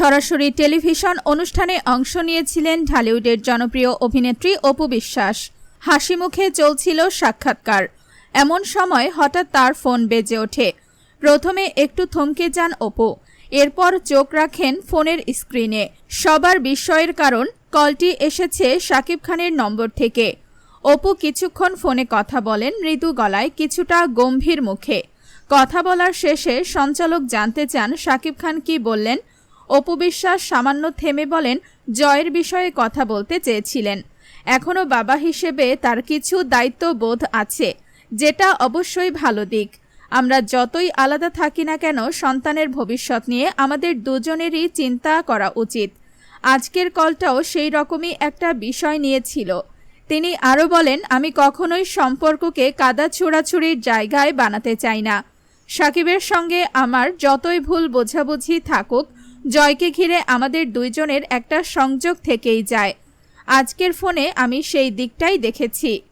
সরাসরি টেলিভিশন অনুষ্ঠানে অংশ নিয়েছিলেন ঢালিউডের জনপ্রিয় অভিনেত্রী অপু বিশ্বাস। হাসি মুখে চলছিল সাক্ষাৎকার। এমন সময় হঠাৎ তার ফোন বেজে ওঠে। প্রথমে একটু থমকে যান অপু। এরপর চোখ রাখেন ফোনের স্ক্রিনে। সবার বিস্ময়ের কারণ, কলটি এসেছে শাকিব খানের নম্বর থেকে। অপু কিছুক্ষণ ফোনে কথা বলেন মৃদু গলায় কিছুটা গম্ভীর মুখে। কথা বলার শেষে সঞ্চালক জানতে চান শাকিব খান কি বললেন অপু বিশ্বাস সামান্য থেমে বলেন, জয়ের বিষয়ে কথা বলতে চেয়েছিলেন। এখনও বাবা হিসেবে তার কিছু দায়িত্ববোধ আছে, যেটা অবশ্যই ভালো দিক। আমরা যতই আলাদা থাকি না কেন, সন্তানের ভবিষ্যৎ নিয়ে আমাদের দুজনেরই চিন্তা করা উচিত। আজকের কলটাও সেই রকমই একটা বিষয় নিয়েছিল। তিনি আরও বলেন, আমি কখনোই সম্পর্ককে কাদা ছোড়াছুড়ির জায়গায় বানাতে চাই না। সাকিবের সঙ্গে আমার যতই ভুল বোঝাবুঝি থাকুক জয়কে ঘিরে আমাদের দুইজনের একটা সংযোগ থেকেই যায়। আজকের ফোনে আমি সেই দিকটাই দেখেছি।